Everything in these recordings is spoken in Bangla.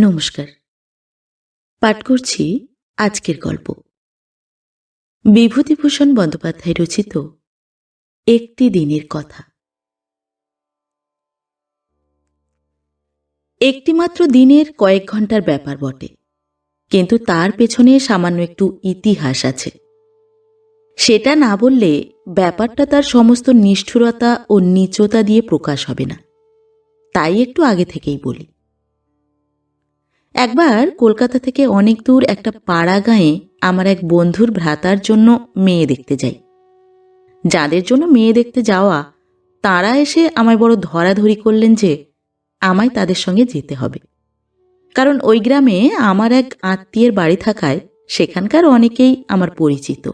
নমস্কার। পাঠ করছি আজকের গল্প। বিভূতিভূষণ বন্দ্যোপাধ্যায় রচিত একটি দিনের কথা। একটিমাত্র দিনের কয়েক ঘণ্টার ব্যাপার বটে, কিন্তু তার পেছনে সামান্য একটু ইতিহাস আছে। সেটা না বললে ব্যাপারটা তার সমস্ত নিষ্ঠুরতা ও নিচতা দিয়ে প্রকাশ হবে না। তাই একটু আগে থেকেই বলি। একবার কলকাতা থেকে অনেক দূর একটা পাড়া গাঁয়ে আমার এক বন্ধুর ভ্রাতার জন্য মেয়ে দেখতে যাই। যাদের জন্য মেয়ে দেখতে যাওয়া, তারা এসে আমায় বড় ধরাধরি করলেন যে আমায় তাদের সঙ্গে যেতে হবে। কারণ ওই গ্রামে আমার এক আত্মীয়ের বাড়ি থাকায় সেখানকার অনেকেই আমার পরিচিত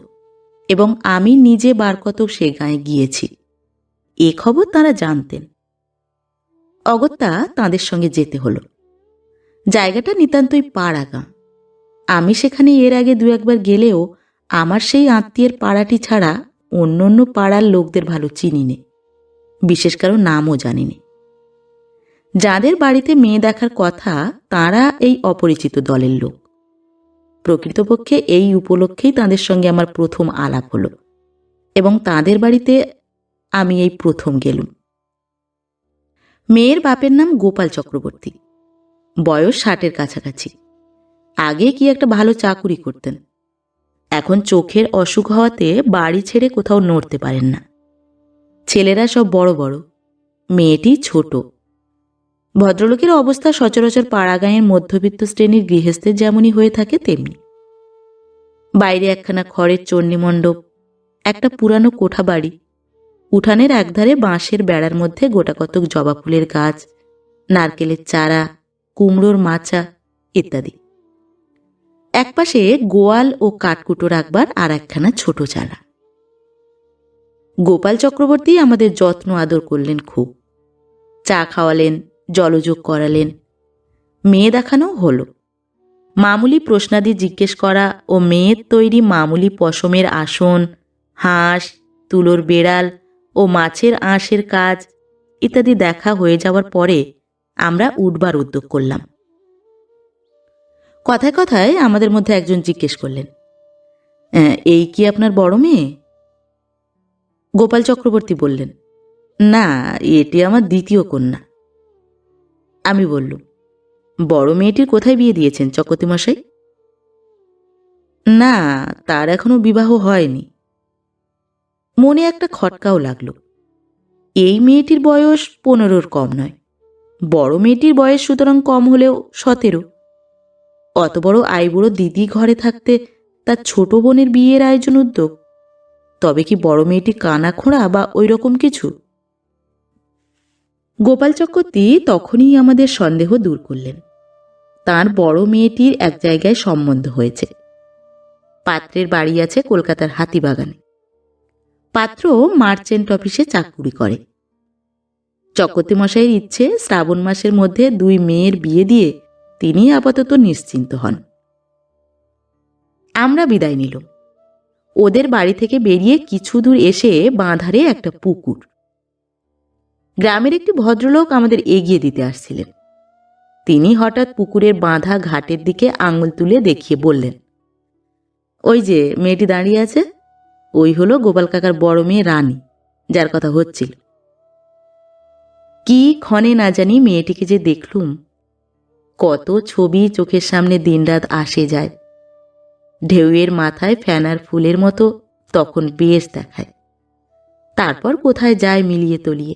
এবং আমি নিজে বার কত সে গাঁয়ে গিয়েছি। এ খবর তারা জানতেন। অগত্যা তাদের সঙ্গে যেতে হলো। জায়গাটা নিতান্তই পাড়া গাঁ আমি সেখানে এর আগে দু একবার গেলেও আমার সেই আত্মীয়ের পাড়াটি ছাড়া অন্য অন্য পাড়ার লোকদের ভালো চিনি নে বিশেষ কারও নামও জানি নে যাদের বাড়িতে মেয়ে দেখার কথা তারা এই অপরিচিত দলের লোক। প্রকৃতপক্ষে এই উপলক্ষেই তাদের সঙ্গে আমার প্রথম আলাপ হলো এবং তাদের বাড়িতে আমি এই প্রথম গেলুম। মেয়ের বাপের নাম গোপাল চক্রবর্তী। বয়স ষাটের কাছাকাছি। আগে কি একটা ভালো চাকুরি করতেন। এখন চোখের অসুখ হওয়াতে বাড়ি ছেড়ে কোথাও নড়তে পারেন না। ছেলেরা সব বড় বড়, মেয়েটি ছোট। ভদ্রলোকের অবস্থা সচরাচর পাড়াগাঁয়ের মধ্যবিত্ত শ্রেণির গৃহস্থের যেমনই হয়ে থাকে তেমনি। বাইরে একখানা খড়ের চণ্ডী মণ্ডপ, একটা পুরানো কোঠা বাড়ি, উঠানের একধারে বাঁশের বেড়ার মধ্যে গোটা কতক জবা ফুলের গাছ, নারকেলের চারা কুমড়োর মাচা ইত্যাদি। একপাশে গোয়াল ও কাঠকুটো রাখবার আর একখানা ছোট চালা গোপাল চক্রবর্তী আমাদের যত্ন আদর করলেন খুব। চা খাওয়ালেন, জলযোগ করালেন। মেয়ে দেখানো হলো। মামুলি প্রশ্নাদি জিজ্ঞেস করা ও মেয়ের তৈরি মামুলি পশমের আসন, হাঁস, তুলোর বেড়াল ও মাছের আঁশের কাজ ইত্যাদি দেখা হয়ে যাওয়ার পরে আমরা উঠবার উদ্যোগ করলাম। কথায় কথায় আমাদের মধ্যে একজন জিজ্ঞেস করলেন "আহ, এই কি আপনার বড় মেয়ে? গোপাল চক্রবর্তী বললেন না এটি আমার দ্বিতীয় কন্যা। আমি বললুম বড় মেয়েটির কোথায় বিয়ে দিয়েছেন চক্রবর্তী মশাই না তার এখনও বিবাহ হয়নি। মনে একটা খটকাও লাগল এই মেয়েটির বয়স পনেরোর কম নয়। বড় মেয়েটির বয়স সুতরাং কম হলেও সতেরো। অত বড় আইবুড়ো দিদি ঘরে থাকতে তার ছোট বোনের বিয়ের আয়োজন উদ্যোগ। তবে কি বড় মেয়েটি কানা খোঁড়া বা ওই রকম কিছু? গোপাল চক্রবর্তী তখনই আমাদের সন্দেহ দূর করলেন। তার বড় মেয়েটির এক জায়গায় সম্বন্ধ হয়েছে। পাত্রের বাড়ি আছে কলকাতার হাতিবাগানে। পাত্র মার্চেন্ট অফিসে চাকুরি করে। চক্রবর্তী মশাইয়ের ইচ্ছে শ্রাবণ মাসের মধ্যে দুই মেয়ের বিয়ে দিয়ে তিনি আপাতত নিশ্চিন্ত হন। আমরা বিদায় নিলাম। ওদের বাড়ি থেকে বেরিয়ে কিছু দূর এসে বাঁধারে একটা পুকুর। গ্রামের একটি ভদ্রলোক আমাদের এগিয়ে দিতে আসছিলেন। তিনি হঠাৎ পুকুরের বাঁধা ঘাটের দিকে আঙুল তুলে দেখিয়ে বললেন, ওই যে মেয়েটি দাঁড়িয়ে আছে, ওই হলো গোপাল কাকার বড় মেয়ে রানী, যার কথা হচ্ছিল। কি ক্ষণে না জানি মেয়েটিকে যে দেখলুম। কত ছবি চোখের সামনে দিনরাত আসে যায়। ঢেউয়ের মাথায় ফ্যানার ফুলের মতো তখন বেশ দেখায়। তারপর কোথায় যায় মিলিয়ে তলিয়ে,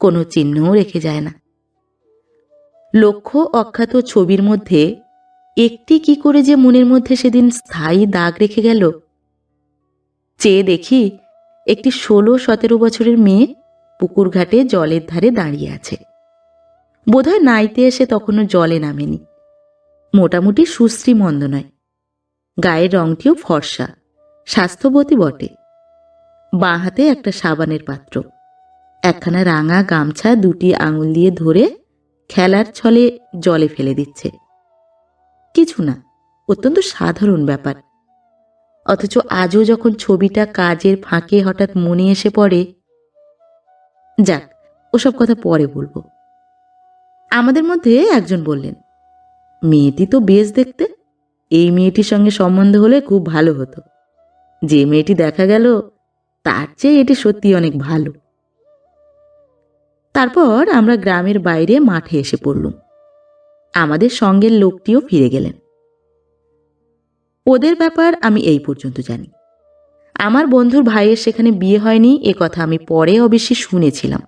কোনো চিহ্নও রেখে যায় না। লক্ষ্য অখ্যাত ছবির মধ্যে একটি কি করে যে মনের মধ্যে সেদিন স্থায়ী দাগ রেখে গেল? চেয়ে দেখি একটি ষোলো সতেরো বছরের মেয়ে পুকুর ঘাটে জলের ধারে দাঁড়িয়ে আছে। বোধহয় নাইতে এসে তখনও জলে নামেনি। মোটামুটি সুশ্রী মন্দ নয়। গায়ের রংটিও ফর্সা, স্বাস্থ্যবতী বটে। বাঁ হাতে একটা সাবানের পাত্র। একখানা রাঙা গামছা দুটি আঙুল দিয়ে ধরে খেলার ছলে জলে ফেলে দিচ্ছে। কিছু না, অত্যন্ত সাধারণ ব্যাপার। অথচ আজও যখন ছবিটা কাজের ফাঁকে হঠাৎ মনে এসে পড়ে যাক, ওসব কথা পরে বলব। আমাদের মধ্যে একজন বললেন, মেয়েটি তো বেশ দেখতে। এই মেয়েটির সঙ্গে সম্বন্ধ হলে খুব ভালো হতো। যে মেয়েটি দেখা গেল, তার চেয়ে এটি সত্যি অনেক ভালো। তারপর আমরা গ্রামের বাইরে মাঠে এসে পড়লুম। আমাদের সঙ্গের লোকটিও ফিরে গেলেন। ওদের ব্যাপার আমি এই পর্যন্ত জানি। আমার বন্ধুর ভাইয়ের সেখানে বিয়ে হয়নি, এ কথা আমি পরে অবশ্যই শুনেছিলাম।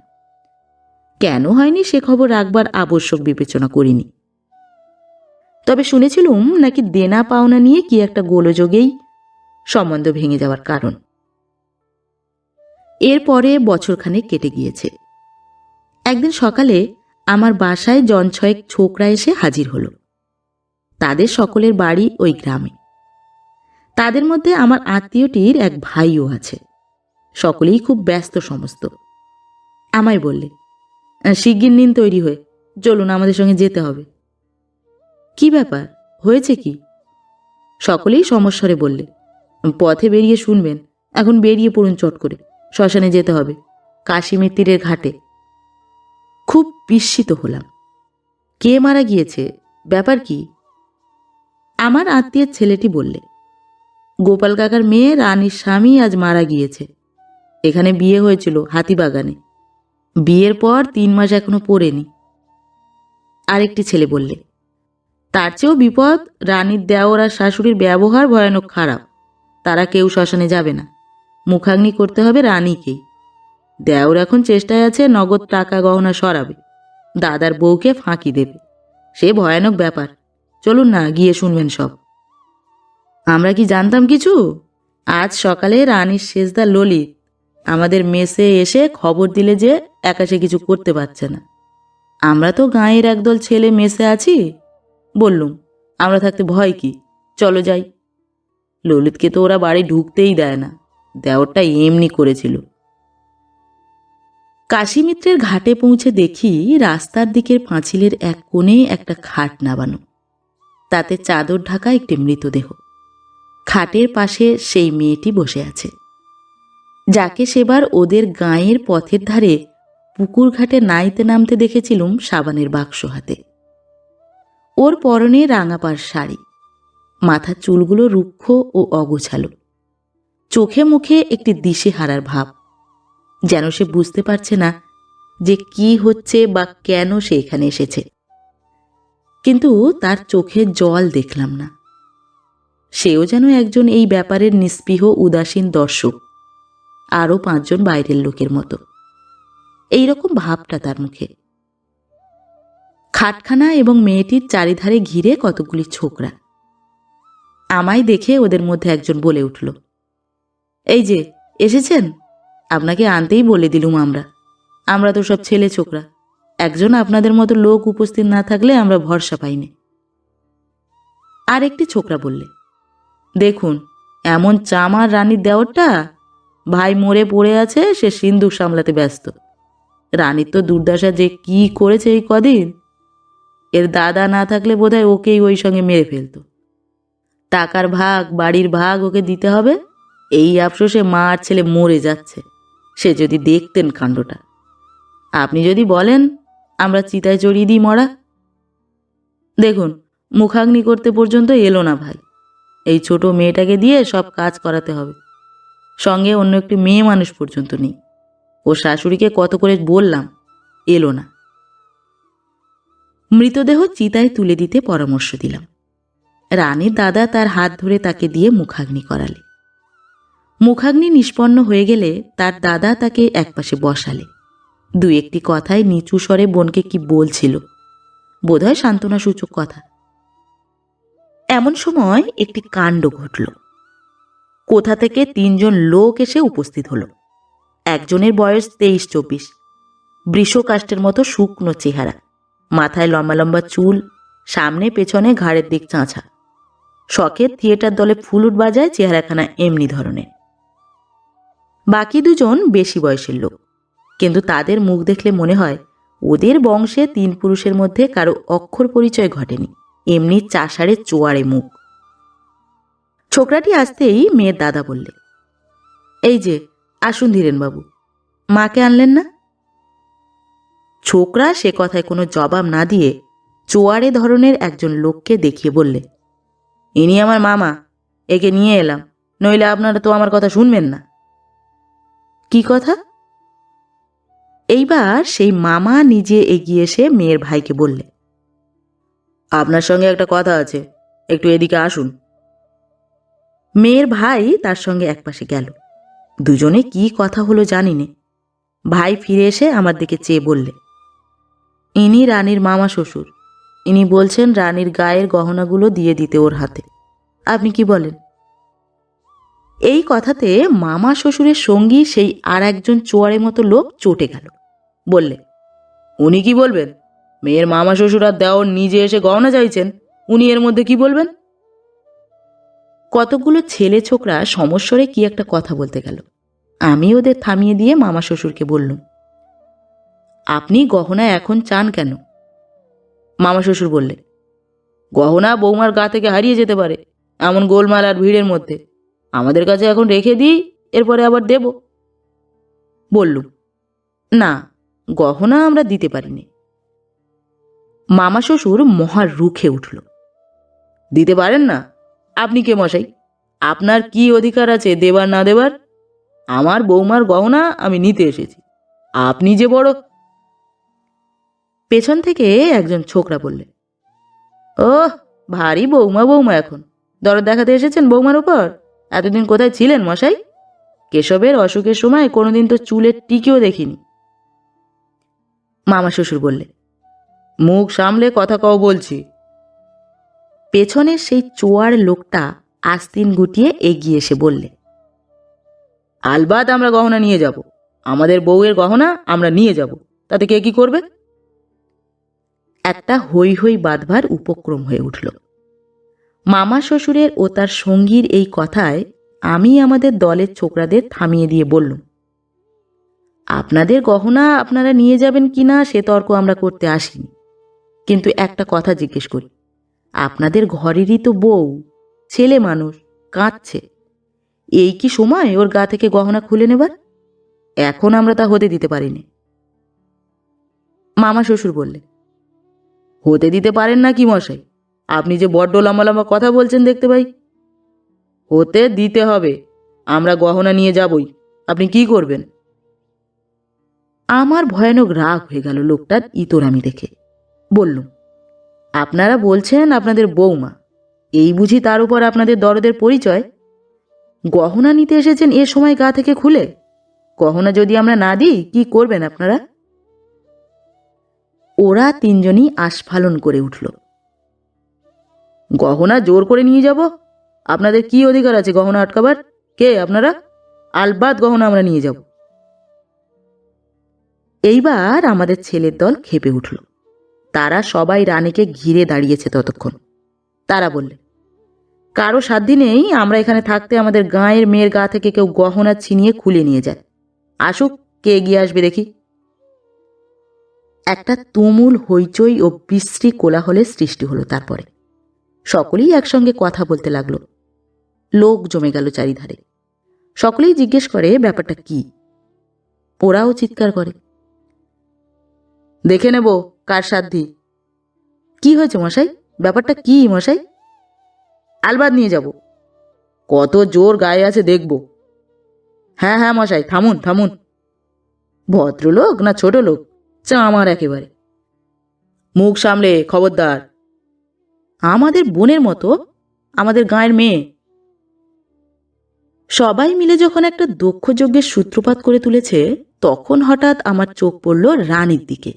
কেন হয়নি সে খবর রাখবার আবশ্যক বিবেচনা করিনি। তবে শুনেছিলুম নাকি দেনা পাওনা নিয়ে কি একটা গোলযোগেই সম্বন্ধ ভেঙে যাওয়ার কারণ। এরপরে বছরখানেক কেটে গিয়েছে। একদিন সকালে আমার বাসায় জন ছয়েক ছোকরা এসে হাজির হলো। তাদের সকলের বাড়ি ওই গ্রামে। তাদের মধ্যে আমার আত্মীয়টির এক ভাইও আছে। সকলেই খুব ব্যস্ত সমস্ত। আমায় বললে, শিগগির নিন তৈরি হয়ে, চলুন আমাদের সঙ্গে যেতে হবে। কি ব্যাপার? হয়েছে কি? সকলেই সমস্বরে বললে, পথে বেরিয়ে শুনবেন, এখন বেরিয়ে পড়ুন চট করে, শ্মশানে যেতে হবে, কাশিমের তীরের ঘাটে। খুব বিস্মিত হলাম। কে মারা গিয়েছে? ব্যাপার কি? আমার আত্মীয়ের ছেলেটি বললে গোপাল কাকার মেয়ে, রানীর স্বামী আজ মারা গিয়েছে। এখানে বিয়ে হয়েছিল হাতিবাগানে বিয়ের পর তিন মাস এখনও পড়েনি। আরেকটি ছেলে বললে, তার চেয়েও বিপদ, রানীর দেওর আর শাশুড়ির ব্যবহার ভয়ানক খারাপ। তারা কেউ শ্মশানে যাবে না। মুখাগ্নি করতে হবে রানীকেই। দেওর এখন চেষ্টায় আছে নগদ টাকা গহনা সরাবে। দাদার বউকে ফাঁকি দেবে। সে ভয়ানক ব্যাপার। চলুন না, গিয়ে শুনবেন সব। আমরা কি জানতাম কিছু? আজ সকালে রানীর শেষদা ললিত। আমাদের মেসে এসে খবর দিলে যে একাশে কিছু করতে পারছে না। আমরা তো গাঁয়ের একদল ছেলে মেসে আছি। বললুম, আমরা থাকতে ভয় কি? চলো যাই। ললিতকে তো ওরা বাড়ি ঢুকতেই দেয় না। দেওরটা এমনি করেছিল। কাশীমিত্রের ঘাটে পৌঁছে দেখি রাস্তার দিকের পাঁচিলের এক কোণে একটা খাট নাবানো। তাতে চাদর ঢাকা একটি মৃতদেহ। খাটের পাশে সেই মেয়েটি বসে আছে। যাকে সেবার ওদের গাঁয়ের পথের ধারে পুকুর ঘাটে নাইতে নামতে দেখেছিলুম সাবানের বাক্স হাতে। ওর পরনে রাঙাপার শাড়ি, মাথার চুলগুলো রুক্ষ ও অগোছালো। চোখে মুখে একটি দিশে হারার ভাব, যেন সে বুঝতে পারছে না যে কি হচ্ছে বা কেন সে এখানে এসেছে। কিন্তু তার চোখে জল দেখলাম না। সেও যেন একজন এই ব্যাপারের নিস্পৃহ, উদাসীন দর্শক, আরও পাঁচজন বাইরের লোকের মতো। এই রকম ভাবটা তার মুখে। খাটখানা এবং মেয়েটির চারিধারে ঘিরে কতগুলি ছোকরা। আমায় দেখে ওদের মধ্যে একজন বলে উঠল, এই যে, এসেছেন? আপনাকে আনতেই বলে দিলুম আমরা। আমরা তো সব ছেলে ছোকরা। একজন আপনাদের মতো লোক উপস্থিত না থাকলে আমরা ভরসা পাইনি। আর একটি ছোকরা বললে দেখুন, এমন চামার রানীর দেওরটা? ভাই মরে পড়ে আছে, সে সিন্দুক সামলাতে ব্যস্ত। রানীর তো দুর্দশা যে কি করেছে এই কদিন? এর দাদা না থাকলে বোধহয় ওকেই ওই সঙ্গে মেরে ফেলতো। টাকার ভাগ, বাড়ির ভাগ ওকে দিতে হবে। এই আফসোসে মা আর ছেলে মরে যাচ্ছে। সে যদি দেখতেন কাণ্ডটা। আপনি যদি বলেন, আমরা চিতায় চড়িয়ে দিই মরা। দেখুন, মুখাগ্নি করতে পর্যন্ত এলো না ভাই। এই ছোট মেয়েটাকে দিয়ে সব কাজ করাতে হবে। সঙ্গে অন্য একটি মেয়ে মানুষ পর্যন্ত নেই। ও শাশুড়িকে কত করে বললাম, এলো না। মৃতদেহ চিতায় তুলে দিতে পরামর্শ দিলাম। রানীর দাদা তার হাত ধরে তাকে দিয়ে মুখাগ্নি করালে। মুখাগ্নি নিষ্পন্ন হয়ে গেলে তার দাদা তাকে একপাশে বসালে। দু একটি কথায় নিচু স্বরে বোনকে কি বলছিল? বোধহয় সান্ত্বনা সূচক কথা। এমন সময় একটি কাণ্ড ঘটল। কোথা থেকে তিনজন লোক এসে উপস্থিত হলো। একজনের বয়স তেইশ চব্বিশ। বৃষকাষ্টের মতো শুকনো চেহারা। মাথায় লম্বা লম্বা চুল, সামনে পেছনে ঘাড়ের দিক চাঁচা। শখের থিয়েটার দলে ফুলুট বাজায় চেহারাখানা এমনি ধরনের। বাকি দুজন বেশি বয়সের লোক। কিন্তু তাদের মুখ দেখলে মনে হয়, ওদের বংশে তিন পুরুষের মধ্যে কারও অক্ষর পরিচয় ঘটেনি। এমনি চাষারে চোয়ারে মুখ। ছোকরাটি আসতেই মেয়ের দাদা বললে, এই যে, আসুন ধীরেনবাবু মাকে আনলেন না? ছোকরা সে কথায় কোনো জবাব না দিয়ে চোয়ারে ধরনের একজন লোককে দেখিয়ে বললে, ইনি আমার মামা, একে নিয়ে এলাম, নইলে আপনারা তো আমার কথা শুনবেন না। কি কথা? এইবার সেই মামা নিজে এগিয়ে এসে মেয়ের ভাইকে বললে আপনার সঙ্গে একটা কথা আছে। একটু এদিকে আসুন। মেয়ের ভাই তার সঙ্গে একপাশে গেল। দুজনে কি কথা হলো জানি নে ভাই ফিরে এসে আমার দিকে চেয়ে বললে, ইনি রানীর মামা শ্বশুর। ইনি বলছেন রানীর গায়ের গহনাগুলো দিয়ে দিতে ওর হাতে। আপনি কি বলেন? এই কথাতে মামা শ্বশুরের সঙ্গী সেই আর একজন চোয়ারের মতো লোক চটে গেল। বললে, উনি কি বলবেন? মেয়ের মামা শ্বশুর আর দেওর নিজে এসে গহনা চাইছেন। উনি এর মধ্যে কি বলবেন? কতগুলো ছেলে ছোকরা সমস্বরে কি একটা কথা বলতে গেল। আমি ওদের থামিয়ে দিয়ে মামা শ্বশুরকে বললুম, আপনি গহনা এখন চান কেন? মামা শ্বশুর বললে, গহনা বৌমার গা থেকে হারিয়ে যেতে পারে, এমন গোলমাল আর ভিড়ের মধ্যে। আমাদের কাছে এখন রেখে দিই, এরপরে আবার দেব। বললুম, না, গহনা আমরা দিতে পারিনি। মামা শ্বশুর মহা রুখে উঠল। দিতে পারেন না? আপনি কে মশাই? আপনার কি অধিকার আছে দেবার না দেবার? আমার বৌমার গহনা আমি নিতে এসেছি। আপনি যে বড় পেছন থেকে একজন ছোকরা বললে ও ভারী বৌমা বৌমা এখন। দরদ দেখাতে এসেছেন বৌমার উপর? এতদিন কোথায় ছিলেন মশাই? কেশবের অসুখের সময় কোনোদিন তো চুলের টিকেও দেখিনি। মামা শ্বশুর বললে মুখ সামলে কথা কও বলছি। পেছনের সেই চোয়ার লোকটা আস্তিন গুটিয়ে এগিয়ে এসে বললে আলবাদ আমরা গহনা নিয়ে যাব। আমাদের বউয়ের গহনা আমরা নিয়ে যাব। তাতে কে কি করবে? একটা হই হই বাঁধবার উপক্রম হয়ে উঠল। মামা শ্বশুরের ও তার সঙ্গীর এই কথায় আমি আমাদের দলের ছোকরাদের থামিয়ে দিয়ে বললুম, আপনাদের গহনা আপনারা নিয়ে যাবেন কি না সে তর্ক আমরা করতে আসিনি। কিন্তু একটা কথা জিজ্ঞেস করি। আপনাদের ঘরেরই তো বউ, ছেলে মানুষ, কাঁদছে। এই কি সময় ওর গা থেকে গহনা খুলে নেবার? এখন আমরা তা হতে দিতে পারিনি। মামা শ্বশুর বললেন, হতে দিতে পারেন না কি মশাই? আপনি যে বড্ড লম্বা লম্বা কথা বলছেন দেখতে পাই হতে দিতে হবে, আমরা গহনা নিয়ে যাবই। আপনি কি করবেন? আমার ভয়ানক রাগ হয়ে গেল লোকটার ইতরামি দেখে। বললুম, আপনারা বলছেন আপনাদের বৌমা, এই বুঝি তার উপর আপনাদের দরদের পরিচয়? গহনা নিতে এসেছেন এ সময় গা থেকে খুলে? গহনা যদি আমরা না দিই, কি করবেন আপনারা? ওরা তিনজনই আস্ফালন করে উঠল। গহনা জোর করে নিয়ে যাব? আপনাদের কি অধিকার আছে গহনা আটকাবার? কে আপনারা? আলবাদ গহনা আমরা নিয়ে যাব। এইবার আমাদের ছেলের দল খেপে উঠল। তারা সবাই রানীকে ঘিরে দাঁড়িয়েছে ততক্ষণ। তারা বললে, কারও সাধ্যি নেই, আমরা এখানে থাকতে আমাদের গাঁয়ের মেয়ের গা থেকে কেউ গহনা ছিনিয়ে খুলে নিয়ে যায়। আসুক, কে এগিয়ে আসবে দেখি। একটা তুমুল হইচই ও বিশ্রী কোলাহলের সৃষ্টি হলো তারপরে। সকলেই একসঙ্গে কথা বলতে লাগল। লোক জমে গেল চারিধারে। সকলেই জিজ্ঞেস করে, ব্যাপারটা কি? ওরাও চিৎকার করে, দেখে নেব। কার সাধ্যি কি হয়েছে মশাই? ব্যাপারটা কি মশাই? আলবাদ নিয়ে যাব। কত জোর গায়ে আছে দেখব। হ্যাঁ হ্যাঁ মশাই, থামুন থামুন। ভদ্রলোক না ছোট লোক? চা আমার একেবারে। মুখ সামলে, খবরদার। আমাদের বোনের মতো, আমাদের গাঁয়ের মেয়ে। সবাই মিলে যখন একটা দক্ষ যজ্ঞের সূত্রপাত করে তুলেছে, তখন হঠাৎ আমার চোখ পড়ল রানীর দিকে।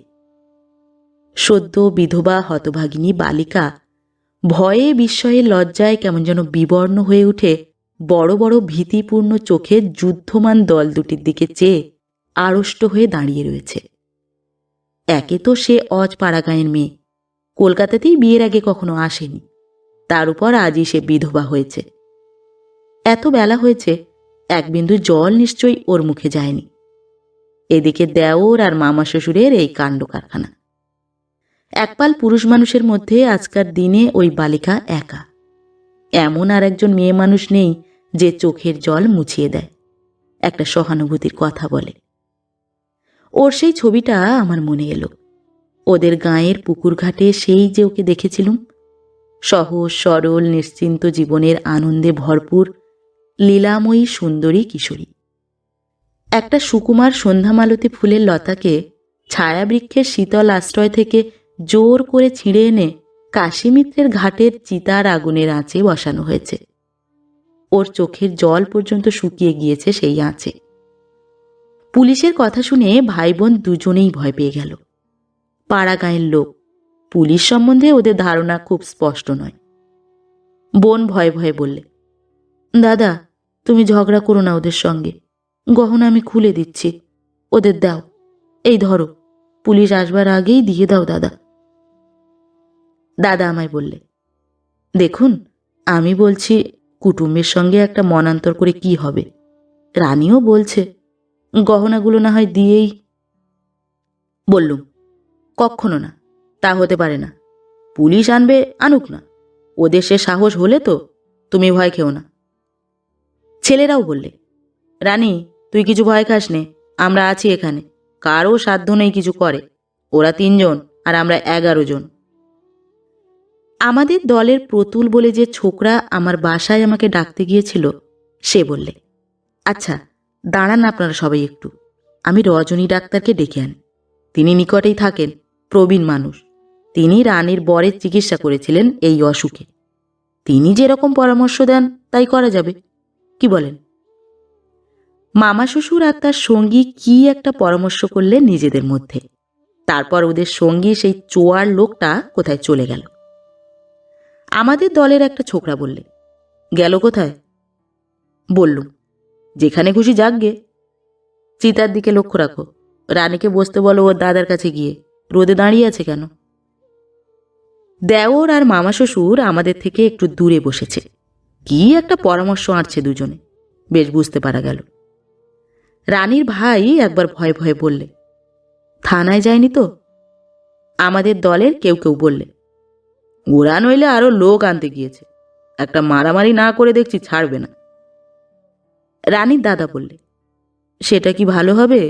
সদ্য বিধবা হতভাগিনী বালিকা ভয়ে বিস্ময়ে লজ্জায় কেমন যেন বিবর্ণ হয়ে উঠে বড় বড় ভীতিপূর্ণ চোখে যুদ্ধমান দল দুটির দিকে চেয়ে আড়ষ্ট হয়ে দাঁড়িয়ে রয়েছে। একে তো সে অজ পাড়াগাঁয়ের মেয়ে। কলকাতাতেই বিয়ের আগে কখনো আসেনি। তার উপর আজই সে বিধবা হয়েছে। এত বেলা হয়েছে, এক বিন্দু জল নিশ্চয়ই ওর মুখে যায়নি। এদিকে দেওর আর মামা শ্বশুরের এই কাণ্ড কারখানা। একপাল পুরুষ মানুষের মধ্যে আজকার দিনে ওই বালিকা একা। এমন আর একজন মেয়ে মানুষ নেই যে চোখের জল মুছিয়ে দেয়। একটা সহানুভূতির কথা বলে। ওর সেই ছবিটা আমার মনে এলো। ওদের গাঁয়ের পুকুর ঘাটে সেই যে ওকে দেখেছিলুম। সহজ, সরল, নিশ্চিন্ত জীবনের আনন্দে ভরপুর, লীলাময়ী, সুন্দরী কিশোরী। একটা সুকুমার সন্ধ্যামালতি ফুলের লতাকে ছায়াবৃক্ষের শীতল আশ্রয় থেকে জোর করে ছিঁড়ে এনে কাশীমিত্রের ঘাটের চিতার আগুনের আঁচে বসানো হয়েছে। ওর চোখের জল পর্যন্ত শুকিয়ে গিয়েছে সেই আঁচে। পুলিশের কথা শুনে ভাই বোন দুজনেই ভয় পেয়ে গেল। পাড়া গাঁয়ের লোক, পুলিশ সম্বন্ধে ওদের ধারণা খুব স্পষ্ট নয়। বোন ভয়ে ভয়ে বললে, দাদা, তুমি ঝগড়া করো না ওদের সঙ্গে। গহনা আমি খুলে দিচ্ছি। ওদের দাও। এই ধরো পুলিশ আসবার আগেই দিয়ে দাও, দাদা। দাদা আমায় বললে, দেখুন, আমি বলছি কুটুম্বের সঙ্গে একটা মনান্তর করে কি হবে? রানীও বলছে, গহনাগুলো না হয় দিয়েই বললুম, কক্ষনো না, তা হতে পারে না। পুলিশ আনবে, আনুক না। ওদের সে সাহস হলে তো তুমি ভয় খেও না। ছেলেরাও বললে, রানী, তুই কিছু ভয় খাস নে আমরা আছি এখানে। কারও সাধ্য নেই কিছু করে। ওরা তিনজন, আর আমরা এগারো জন। আমাদের দলের প্রতুল বলে যে ছোকরা আমার বাসায় আমাকে ডাকতে গিয়েছিল, সে বললে আচ্ছা দাঁড়ান আপনারা সবাই একটু। আমি রজনী ডাক্তারকে ডেকে আনি। তিনি নিকটেই থাকেন, প্রবীণ মানুষ। তিনি রানীর বরের চিকিৎসা করেছিলেন এই অসুখে। তিনি যেরকম পরামর্শ দেন, তাই করা যাবে। কি বলেন? মামা শ্বশুর আর তার সঙ্গী কি একটা পরামর্শ করলে নিজেদের মধ্যে। তারপর ওদের সঙ্গী সেই চোয়ার লোকটা কোথায় চলে গেল। আমাদের দলের একটা ছোকরা বললে, গেল কোথায়? বললুম, যেখানে খুশি যাকগে। চিতার দিকে লক্ষ্য রাখো। রানীকে বসতে বলো ওর দাদার কাছে গিয়ে। রোদে দাঁড়িয়ে আছে কেন? দেওর আর মামা শ্বশুর আমাদের থেকে একটু দূরে বসেছে। কি একটা পরামর্শ আঁটছে দুজনে। বেশ বুঝতে পারা গেল। রানীর ভাই একবার ভয়ে ভয়ে বললে, থানায় যায়নি তো? আমাদের দলের কেউ কেউ বললে ওরা নইলে আরও লোক আনতে গিয়েছে, একটা মারামারি না করে দেখছি ছাড়বে না। রানীর দাদা বললে, সেটা কি ভালো হবে?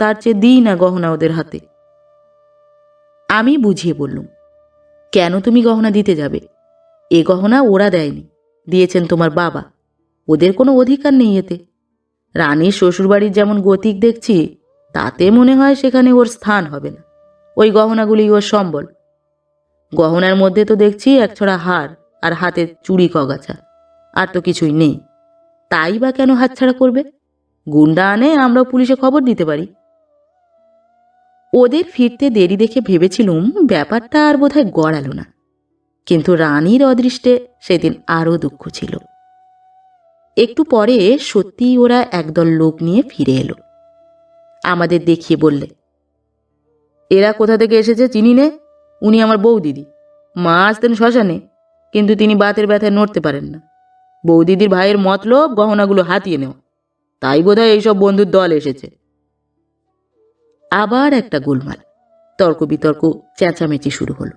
তার চেয়ে দিই না গহনা ওদের হাতে। আমি বুঝিয়ে বললুম, কেন তুমি গহনা দিতে যাবে? এ গহনা ওরা দেয়নি, দিয়েছেন তোমার বাবা, ওদের কোনো অধিকার নেই এতে। রানীর শ্বশুরবাড়ির যেমন গতিক দেখছি, তাতে মনে হয় সেখানে ওর স্থান হবে না। ওই গহনাগুলি ওর সম্বল। গহনার মধ্যে তো দেখছি এক একছড়া হার আর হাতে চুড়ি কগাছা, আর তো কিছুই নেই। তাই বা কেন হাতছাড়া করবে? গুন্ডা আনে আমরাও পুলিশে খবর দিতে পারি। ওদের ফিরতে দেরি দেখে ভেবেছিলুম ব্যাপারটা আর বোধহয় গড়ালো না। কিন্তু রানীর অদৃষ্টে সেদিন আরও দুঃখ ছিল। একটু পরে সত্যিই ওরা একদল লোক নিয়ে ফিরে এলো। আমাদের দেখিয়ে বললে, এরা কোথা থেকে এসেছে চিনি নে? উনি আমার বউ দিদি। মা আসতেন শ্মশানে, কিন্তু তিনি বাতের ব্যথায় নড়তে পারেন না। বৌদিদির ভাইয়ের মতলব গহনাগুলো হাতিয়ে নেওয়া। তাই বোধহয় এইসব বন্ধুর দল এসেছে। আবার একটা গোলমাল, তর্ক বিতর্ক, চেঁচামেচি শুরু হলো।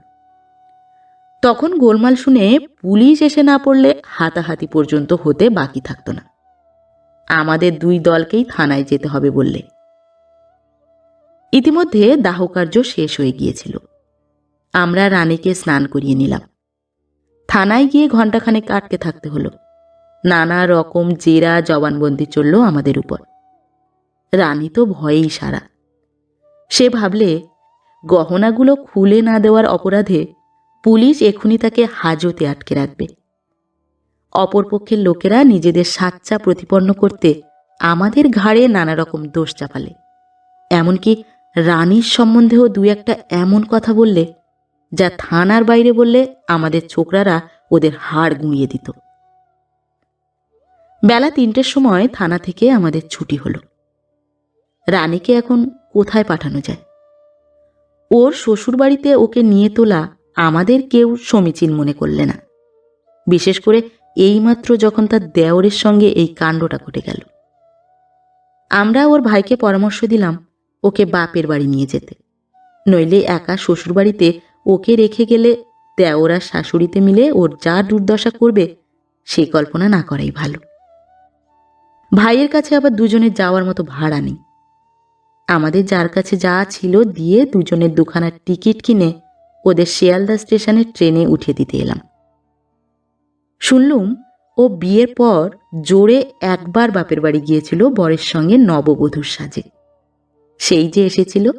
তখন গোলমাল শুনে পুলিশ এসে না পড়লে হাতাহাতি পর্যন্ত হতে বাকি থাকতো না। আমাদের দুই দলকেই থানায় যেতে হবে বললে। ইতিমধ্যে দাহকার্য শেষ হয়ে গিয়েছিল। আমরা রানীকে স্নান করিয়ে নিলাম। থানায় গিয়ে ঘণ্টাখানেক আটকে থাকতে হলো। নানা রকম জেরা জবানবন্দি চলল আমাদের উপর। রানী তো ভয়েই সারা। সে ভাবলে, গহনাগুলো খুলে না দেওয়ার অপরাধে পুলিশ এখুনি তাকে হাজতে আটকে রাখবে। অপরপক্ষের লোকেরা নিজেদের সাচ্চা প্রতিপন্ন করতে আমাদের ঘাড়ে নানা রকম দোষ চাপালে। এমনকি রানীর সম্বন্ধেও দু একটা এমন কথা বললে, যা থানার বাইরে বললে আমাদের ছোকরারা ওদের হাড় গুঁড়িয়ে দিত। বেলা তিনটের সময় থানা থেকে আমাদের ছুটি হলো। রানীকে এখন কোথায় পাঠানো যায়? ওর শ্বশুরবাড়িতে ওকে নিয়ে তোলা আমাদের কেউ সমীচীন মনে করলে না। বিশেষ করে এইমাত্র যখন তার দেওরের সঙ্গে এই কাণ্ডটা ঘটে গেল। আমরা ওর ভাইকে পরামর্শ দিলাম ওকে বাপের বাড়ি নিয়ে যেতে। নইলে একা শ্বশুরবাড়িতে ওকে রেখে গেলে দেওরা শাশুড়িতে মিলে ওর যা দুর্দশা করবে সেই কল্পনা না করাই ভালো। ভাইয়ের কাছে আবার দুজনে যাওয়ার মতো ভাড়া নেই। আমাদের যার কাছে যা ছিল দিয়ে দুজনের দুখানার টিকিট কিনে ওদের শিয়ালদা স্টেশনের ট্রেনে উঠে দিতে এলাম। শুনলুম, ও বিয়ের পর জোরে একবার বাপের বাড়ি গিয়েছিল বরের সঙ্গে নববধূর সাজে। সেই যে এসেছিল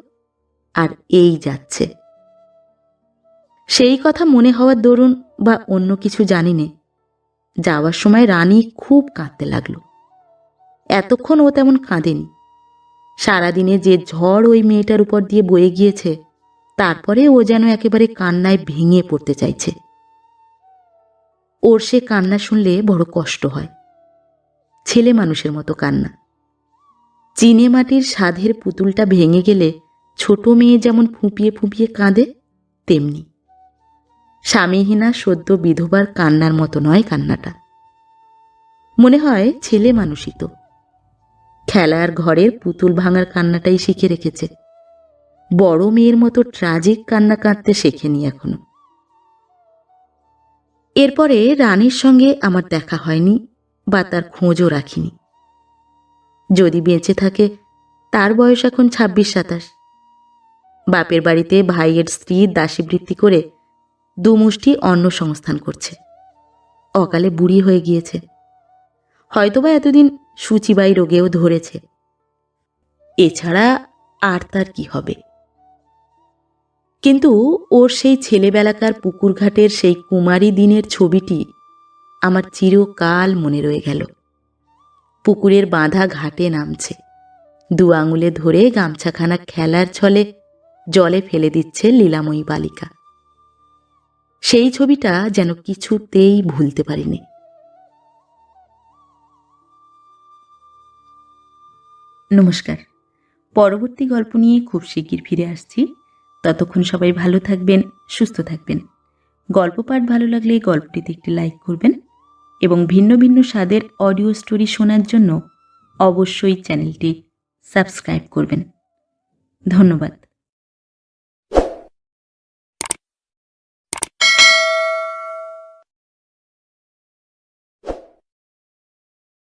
আর এই যাচ্ছে। সেই কথা মনে হওয়ার দরুন বা অন্য কিছু জানি নে যাওয়ার সময় রানী খুব কাঁদতে লাগল। এতক্ষণ ও তেমন কাঁদেনি। সারাদিনে যে ঝড় ওই মেয়েটার উপর দিয়ে বয়ে গিয়েছে তারপরে ও যেন একেবারে কান্নায় ভেঙে পড়তে চাইছে। ওর সে কান্না শুনলে বড় কষ্ট হয়। ছেলে মানুষের মতো কান্না। চিনে মাটির সাধের পুতুলটা ভেঙে গেলে ছোট মেয়ে যেমন ফুঁপিয়ে ফুঁপিয়ে কাঁদে, তেমনি। স্বামীহীনা, সদ্য বিধবার কান্নার মতো নয় কান্নাটা। মনে হয় ছেলে মানুষই তো। খেলার ঘরের পুতুল ভাঙার কান্নাটাই শিখে রেখেছে। বড় মেয়ের মতো ট্রাজিক কান্না কাঁদতে শেখেনি এখনও। এরপরে রানীর সঙ্গে আমার দেখা হয়নি বা তার খোঁজও রাখিনি। যদি বেঁচে থাকে, তার বয়স এখন ছাব্বিশ সাতাশ। বাপের বাড়িতে ভাইয়ের স্ত্রী দাসীবৃত্তি করে দুমুষ্টি অন্ন সংস্থান করছে। অকালে বুড়ি হয়ে গিয়েছে। হয়তোবা এতদিন সুচিবাই রোগেও ধরেছে। এছাড়া আর তার কি হবে? কিন্তু ওর সেই ছেলেবেলাকার পুকুরঘাটের সেই কুমারী দিনের ছবিটি আমার চিরকাল মনে রয়ে গেল। পুকুরের বাঁধা ঘাটে নামছে। দু আঙুলে ধরে গামছাখানা খেলার ছলে জলে ফেলে দিচ্ছে লীলাময়ী বালিকা। সেই ছবিটা যেন কিছুতেই ভুলতে পারিনি। নমস্কার। পরবর্তী গল্প নিয়ে খুব শিগগির ফিরে আসছি। ততক্ষণ সবাই ভালো থাকবেন, সুস্থ থাকবেন। গল্প পাঠ ভালো লাগলে গল্পটিতে একটি লাইক করবেন এবং ভিন্ন ভিন্ন স্বাদের অডিও স্টোরি শোনার জন্য অবশ্যই চ্যানেলটি সাবস্ক্রাইব করবেন। ধন্যবাদ।